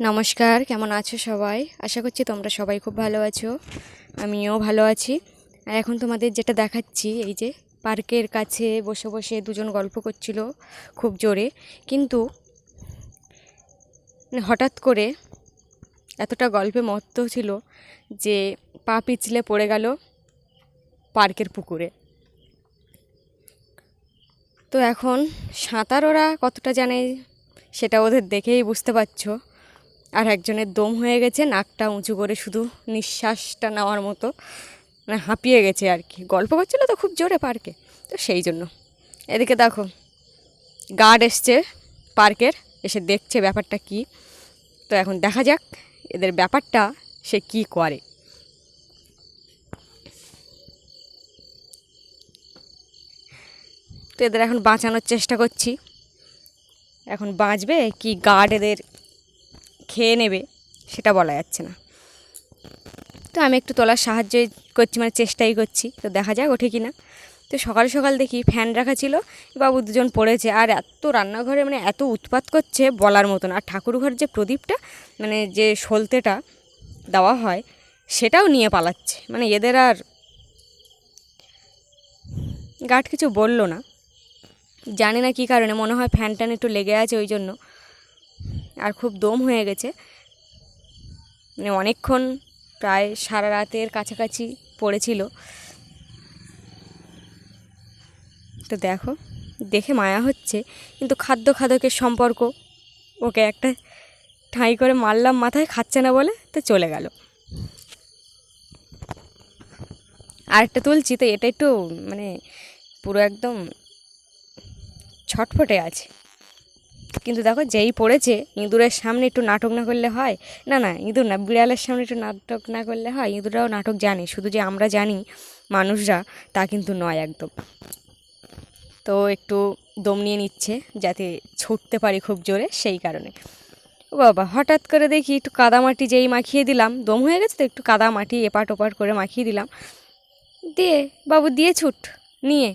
নমস্কার, কেমন আছো সবাই? আশা করছি তোমরা সবাই খুব ভালো আছো, আমিও ভালো আছি। আর এখন তোমাদের যেটা দেখাচ্ছি, এই যে পার্কের কাছে বসে বসে দুজন গল্প করছিল খুব জোরে, কিন্তু হঠাৎ করে এতটা গল্পে মত্ত ছিল যে পা পিছলে পড়ে গেল পার্কের পুকুরে। তো এখন সাঁতার ওরা কতটা জানে, সেটা ওদের দেখেই বুঝতে পারছ। আর একজনের দম হয়ে গেছে, নাকটা উঁচু করে শুধু নিঃশ্বাসটা নেওয়ার মতো মানে হাঁপিয়ে গেছে আর কি। গল্প করছিল তো খুব জোরে পার্কে, তো সেই জন্য। এদিকে দেখো গার্ড এসছে পার্কের, এসে দেখছে ব্যাপারটা কি। তো এখন দেখা যাক এদের ব্যাপারটা সে কি করে। তো এদের এখন বাঁচানোর চেষ্টা করছি। এখন বাঁচবে কি গার্ড এদের খেয়ে নেবে, সেটা বলা যাচ্ছে না। তো আমি একটু তোলার সাহায্য করছি মানে চেষ্টাই করছি, তো দেখা যাক ওঠে কি না। তো সকাল সকাল দেখি ফ্যান রাখা ছিল বাবু দুজন পড়েছে, আর এত রান্নাঘরে মানে এত উৎপাত করছে বলার মতন, আর ঠাকুর ঘর যে প্রদীপটা মানে যে সলতেটা দেওয়া হয়, সেটাও নিয়ে পালাচ্ছে মানে এদের আর গার্ড কিছু বলল না। জানি না কী কারণে, মনে হয় ফ্যান ট্যান একটু লেগে আছে ওই জন্য। আর খুব দম হয়ে গেছে। মানে অনেকক্ষণ প্রায় সারা রাতের কাছাকাছি পড়েছিল। তো দেখো, দেখে মায়া হচ্ছে, কিন্তু খাদ্য খাদকের সম্পর্ক ওকে একটা ঠাঁই করে মারলাম মাথায়, খাচ্ছে না বলে তো চলে গেল। আরেকটা তুলছি তো, এটা একটু মানে পুরো একদম ছটফটে আছে। কিন্তু দেখো যেই পড়েছে, ইঁদুরের সামনে একটু নাটক না করলে হয়? না না, ইঁদুর না, বিড়ালের সামনে একটু নাটক না করলে হয়? ইঁদুররাও নাটক জানে, শুধু যে আমরা জানি মানুষরা, তা কিন্তু নয় একদম। তো একটু দম নিয়ে নিচ্ছে, যাতে ছুটতে পারি খুব জোরে, সেই কারণে। ও বাবা, হঠাৎ করে দেখি একটু কাদামাটি যেই মাখিয়ে দিলাম, দম হয়ে গেছে তো, একটু কাদা মাটি এপাট ওপাট করে মাখিয়ে দিলাম। দিয়ে বাবু, দিয়ে ছুট, নিয়ে।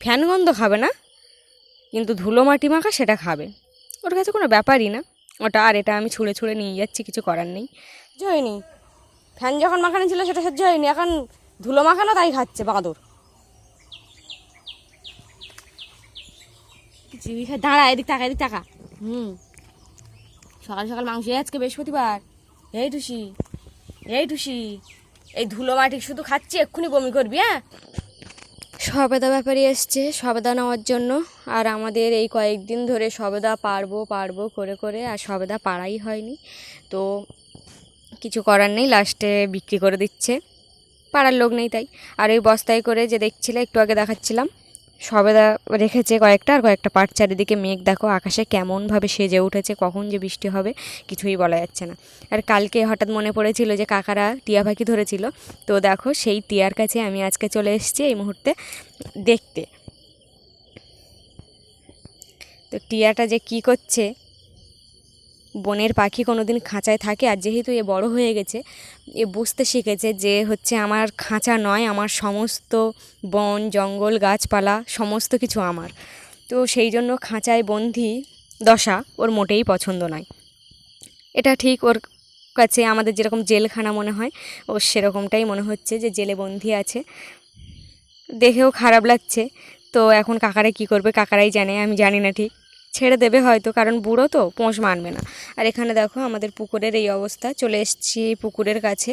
ফ্যান গন্ধ খাবে না? কিন্তু ধুলো মাটি মাখা সেটা খাবে। ওর কাছে কোনো ব্যাপারই না। ওটা আর এটা আমি ছুঁড়ে ছুঁড়ে নিয়ে যাচ্ছি কিছু করার নেই। হয়নি ফ্যান যখন মাখানো ছিল সেটা সহ্য হয়নি এখন ধুলো মাখানো তাই খাচ্ছে বাঁদর। দাঁড়া এদিক টাকা এদিক টাকা হুম। সকাল সকাল মাংস আজকে বৃহস্পতিবার। এই টুসি এই টুসি। এই ধুলো মাটি শুধু খাচ্ছি এক্ষুনি বমি করবি হ্যাঁ? সবেদা ব্যাপারে এসছে, সবেদা নেওয়ার জন্য। আর আমাদের এই কয়েকদিন ধরে সবেদা পারব পারব করে করে, আর সবেদা পাড়াই হয়নি। তো কিছু করার নেই, লাস্টে বিক্রি করে দিচ্ছে। পাড়ার লোক নেই তাই। আর ওই বস্তায় করে যে দেখছিলে, একটু আগে দেখাচ্ছিলাম। সবেদা রেখেছে কয়েকটা আর কয়েকটা পাট চারিদিকে মেঘ দেখো, আকাশে কেমনভাবে সেজে উঠেছে, কখন যে বৃষ্টি হবে কিছুই বলা যাচ্ছে না। আর কালকে হঠাৎ মনে পড়েছিল যে কাকারা টিয়া পাখি ধরেছিল, তো দেখো সেই টিয়ার কাছে আমি আজকে চলে এসেছি এই মুহূর্তে দেখতে। তো টিয়াটা যে কি করছে বনের পাখি কোনো দিন খাঁচায় থাকে আর যেহেতু এ বড় হয়ে গেছে, এ বুঝতে শিখেছে যে হচ্ছে আমার খাঁচা নয়, আমার সমস্ত বন, জঙ্গল, গাছপালা, সমস্ত কিছু আমার। তো সেই জন্য খাঁচায় বন্দি দশা ওর মোটেই পছন্দ নয়। এটা ঠিক ওর কাছে আমাদের যেরকম জেলখানা মনে হয়, ও সেরকমটাই মনে হচ্ছে যে জেলে বন্দি আছে। দেখেও খারাপ লাগছে, তো এখন কাকারা কি করবে, কাকারাই জানে, আমি জানি না ঠিক। ছেড়ে দেবে হয়তো, কারণ বুড়ো তো, পোষ মানবে না। আর এখানে দেখো আমাদের পুকুরের এই অবস্থা, চলে এসেছি পুকুরের কাছে।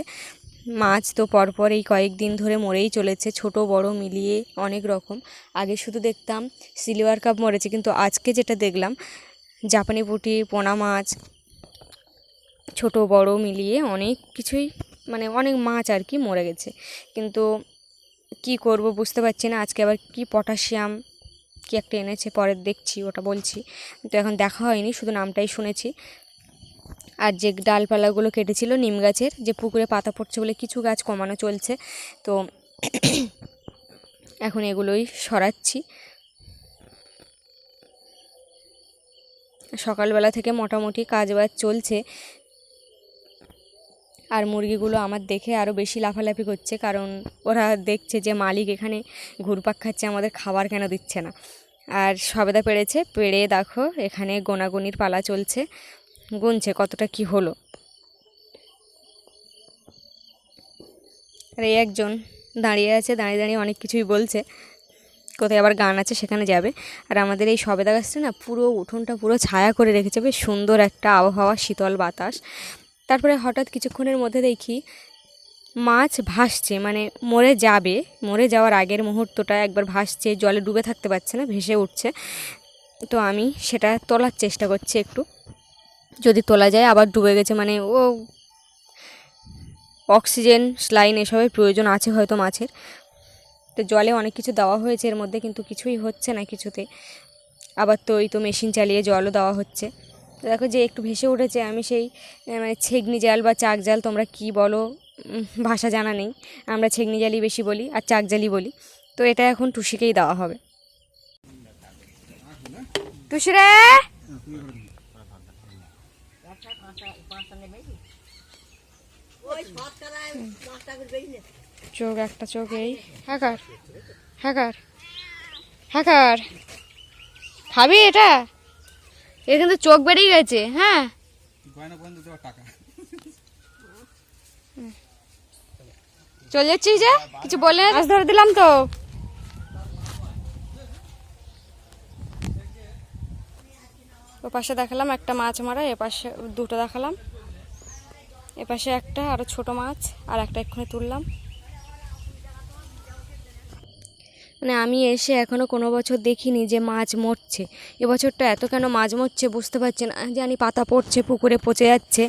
মাছ তো পরপর এই কয়েকদিন ধরে মরেই চলেছে, ছোট, বড়, মিলিয়ে অনেক রকম। আগে শুধু দেখতাম সিলভার কাপ মরেছে, কিন্তু আজকে যেটা দেখলাম, জাপানি পুঁটি, পোনা মাছ, ছোট, বড়, মিলিয়ে অনেক কিছুই মানে অনেক মাছ আর কি মরে গেছে। কিন্তু কি করব বুঝতে পারছি না, আজকে আবার কি পটাশিয়াম কি একটা এনেছে, পরে দেখছি, ওটা বলছি। তো এখন দেখা হয়নি, শুধু নামটাই শুনেছি। আর যে ডালপালাগুলো কেটেছিল নিম গাছের, যে পুকুরে পাতা পড়ছে বলে কিছু গাছ কমানো চলছে, তো এখন এগুলোই সরাচ্ছি। সকালবেলা থেকে মোটামুটি কাজ বাজ চলছে। আর মুরগিগুলো আমার দেখে আরও বেশি লাফালাফি করছে, কারণ ওরা দেখছে যে মালিক এখানে ঘুরপাক খাচ্ছে, আমাদের খাবার কেন দিচ্ছে না। আর সবেদা পেড়েছে পেড়ে দেখো এখানে গোনাগুনির পালা চলছে, গুনছে কতটা কি হলো। আর এই একজন দাঁড়িয়ে আছে, দাঁড়িয়ে দাঁড়িয়ে অনেক কিছুই বলছে, কোথায় আবার গান আছে সেখানে যাবে। আর আমাদের এই সবেদা গাছটা না পুরো উঠোনটা পুরো ছায়া করে রেখেছে, বেশ সুন্দর একটা আবহাওয়া, শীতল বাতাস। তারপরে হঠাৎ কিছুক্ষণের মধ্যে দেখি মাছ ভাসছে মানে মরে যাবে, মরে যাওয়ার আগের মুহূর্তটা একবার ভাসছে, জলে ডুবে থাকতে পারছে না, ভেসে উঠছে। তো আমি সেটা তোলার চেষ্টা করছি একটু। যদি তোলা যায়, আবার ডুবে গেছে মানে ও অক্সিজেন, স্লাইন এসবের প্রয়োজন আছে হয়তো মাছের। তো জলে অনেক কিছু দেওয়া হয়েছে, এর মধ্যে কিন্তু কিছুই হচ্ছে না কিছুতে। আবার তো ওই তো মেশিন চালিয়ে জলও দেওয়া হচ্ছে। তো দেখো যে একটু ভেসে উঠেছে, আমি সেই মানে ছেগনি জাল বা চাক জাল তোমরা কি বলো ভাষা জানা নেই। আমরা ছেগনি জালই বেশি বলি আর চাক জালই বলি। তো এটা এখন টুসিকেই দেওয়া হবে। টুসি রে! চোখ, একটা চোখ এই। Hacker hacker hacker. খাবি এটা? এর কিন্তু চোখ বেরিয়ে গেছে হ্যাঁ? চলে যাচ্ছি যে? কিছু বলে মাছ ধরে দিলাম তো। ও পাশে দেখালাম একটা মাছ মারা এ পাশে দুটো দেখালাম। এ পাশে একটা আরও ছোট মাছ আর একটা এক্ষুনি তুললাম। মানে আমি এসে এখনও কোনো বছর দেখিনি যে মাছ মরছে। এবছরটা এত কেন মাছ মরছে বুঝতে পারছি না। জানি পাতা পড়ছে, পুকুরে পচে যাচ্ছে।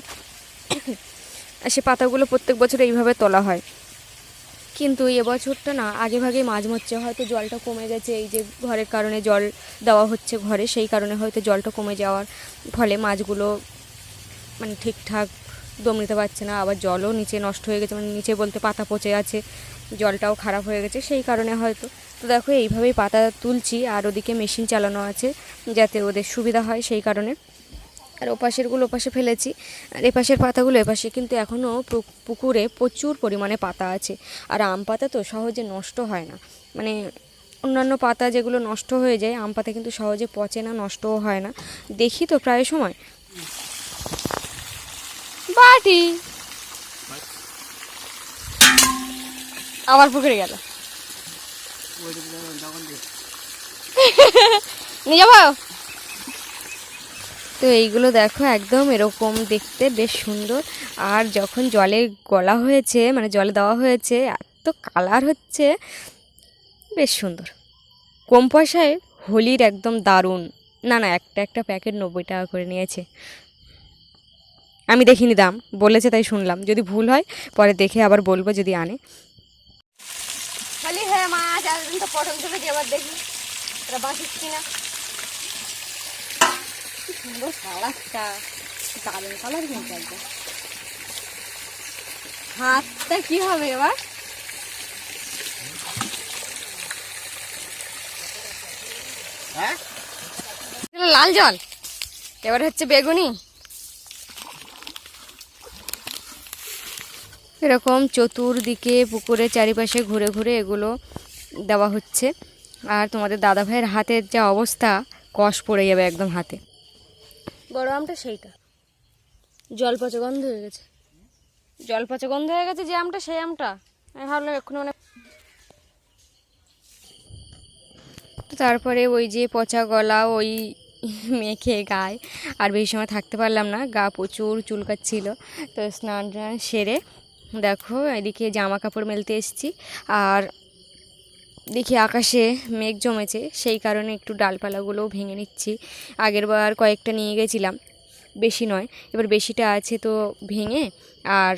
আর সে পাতাগুলো প্রত্যেক বছর এইভাবে তোলা হয়। কিন্তু এবছরটা না, আগে ভাগে মাঝ মরছে। হয়তো জলটা কমে গেছে, এই যে ঘরের কারণে জল দেওয়া হচ্ছে ঘরে, সেই কারণে হয়তো জলটা কমে যাওয়ার ফলে মাছগুলো মানে ঠিকঠাক দম নিতে পারছে না। আবার জলও নিচে নষ্ট হয়ে গেছে মানে নিচে বলতে পাতা পচে আছে, জলটাও খারাপ হয়ে গেছে, সেই কারণে হয়তো তো দেখো, এইভাবেই পাতা তুলছি আর ওদিকে মেশিন চালানো আছে যাতে ওদের সুবিধা হয় সেই কারণে। আর ওপাশেরগুলো ওপাশে ফেলেছি। আর এপাশের পাতাগুলো এপাশে কিন্তু এখনও পুকুরে প্রচুর পরিমাণে পাতা আছে। আর আম পাতা তো সহজে নষ্ট হয় না। মানে অন্যান্য পাতা যেগুলো নষ্ট হয়ে যায়, আম পাতা কিন্তু সহজে পচে না, নষ্টও হয় না। দেখি তো প্রায় সময়। বাটি! আবার পুকুরে গেল। নিয়ে তো এইগুলো দেখো একদম এরকম দেখতে বেশ সুন্দর। আর যখন জলে গলা হয়েছে মানে জলে দেওয়া হয়েছে, এত কালার হচ্ছে, বেশ সুন্দর। কম পয়সায় হোলির একদম দারুণ। না না, একটা একটা প্যাকেট নব্বই টাকা করে নিয়েছে। আমি দেখিনি দাম, বলেছে তাই শুনলাম। যদি ভুল হয়, পরে দেখে আবার বলব যদি আনে। পটল থেকে এবার দেখি ওরা বাঁচিস কিনা? কি সুন্দর কালারটা দারুণ কালার কিন্তু একদম। হাতটা কি হবে এবার? হ্যাঁ? লাল জল? এবার হচ্ছে বেগুনি। এরকম চতুর্দিকে পুকুরের চারিপাশে ঘুরে ঘুরে এগুলো দেওয়া হচ্ছে। আর তোমাদের দাদা ভাইয়ের হাতের যা অবস্থা কষ পড়ে যাবে একদম হাতে। বড় আমটা সেইটা। জল পচা গন্ধ হয়ে গেছে। জল পচা গন্ধ হয়ে গেছে যে আমটা সেই আমটা। আমি ভাবলাম এক্ষুনি মানে তো তারপরে ওই যে পচা গলা ওই মেখে গায়ে আর বেশি সময় থাকতে পারলাম না। গা প্রচুর চুলকাচ্ছিল। তো স্নান টান সেরে দেখো এদিকে জামা কাপড় মেলতে এসেছি। আর দেখি আকাশে মেঘ জমেছে, সেই কারণে একটু ডালপালাগুলোও ভেঙে নিচ্ছি। আগের বার কয়েকটা নিয়ে গেছিলাম, বেশি নয়, এবার বেশিটা আছে তো ভেঙে আর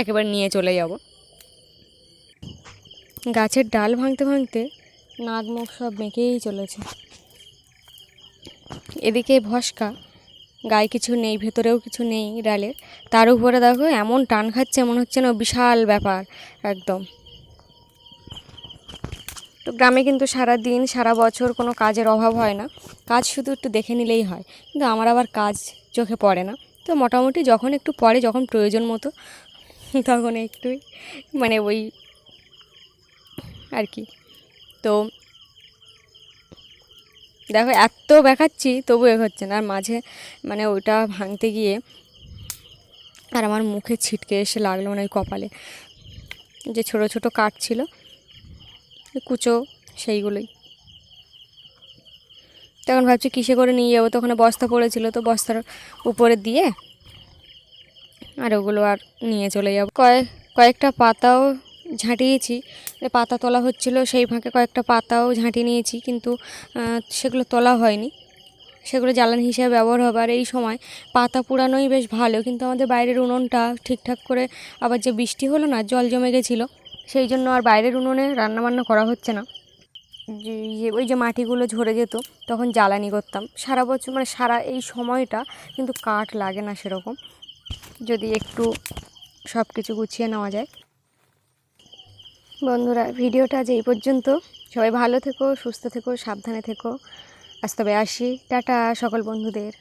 একেবারে নিয়ে চলে যাব। গাছের ডাল ভাঙতে ভাঙতে নাক মুখ সব মেকেই চলেছে। এদিকে ভস্কা, গায়ে কিছু নেই, ভেতরেও কিছু নেই ডালের তার উপরে দেখো, এমন টান খাচ্ছে, মনে হচ্ছে না বিশাল ব্যাপার, একদম। তো গ্রামে কিন্তু সারা দিন সারা বছর কোনো কাজের অভাব হয় না। কাজ শুধু একটু দেখে নিলেই হয়। কিন্তু আমার আবার কাজ চোখে পড়ে না। তো মোটামুটি যখন একটু পড়ে, যখন প্রয়োজন মতো, তখন একটুই মানে ওই আর কি। তো দেখো, এত দেখাচ্ছি, তবু এ হচ্ছে না। আর মাঝে মানে ওইটা ভাঙতে গিয়ে আর আমার মুখে ছিটকে এসে লাগল মানে ওই কপালে। যে ছোট ছোট কাঠ ছিল কুচো সেইগুলোই। তখন ভাবছি কিসে করে নিয়ে যাব? তো ওখানে বস্তা পড়েছিল তো বস্তার উপরে দিয়ে আর ওগুলো আর নিয়ে চলে যাব। কয়েক কয়েকটা পাতাও ঝাঁটিয়েছি। পাতা তোলা হচ্ছিল, সেই ফাঁকে কয়েকটা পাতাও ঝাঁটিয়ে নিয়েছি, কিন্তু সেগুলো তোলা হয়নি। সেগুলো জ্বালানি হিসেবে ব্যবহার হবে। আর এই সময় পাতা পুরানোই বেশ ভালো, কিন্তু আমাদের বাইরের উনুনটা ঠিকঠাক করে আবার যে বৃষ্টি হলো না, জল জমে গেছিল। সেই জন্য আর বাইরের উনুনে রান্নাবান্না করা হচ্ছে না। যে ইয়ে ওই যে মাটিগুলো ঝরে যেত, তখন জ্বালানি করতাম। সারা বছর মানে সারা এই সময়টা কিন্তু কাঠ লাগে না সেরকম। যদি একটু সব কিছু গুছিয়ে নেওয়া যায়। বন্ধুরা, ভিডিওটা আজ এই পর্যন্ত। সবাই ভালো থেকো, সুস্থ থেকো, সাবধানে থেকো। আজ তবে আসি। টাটা সকল বন্ধুদের।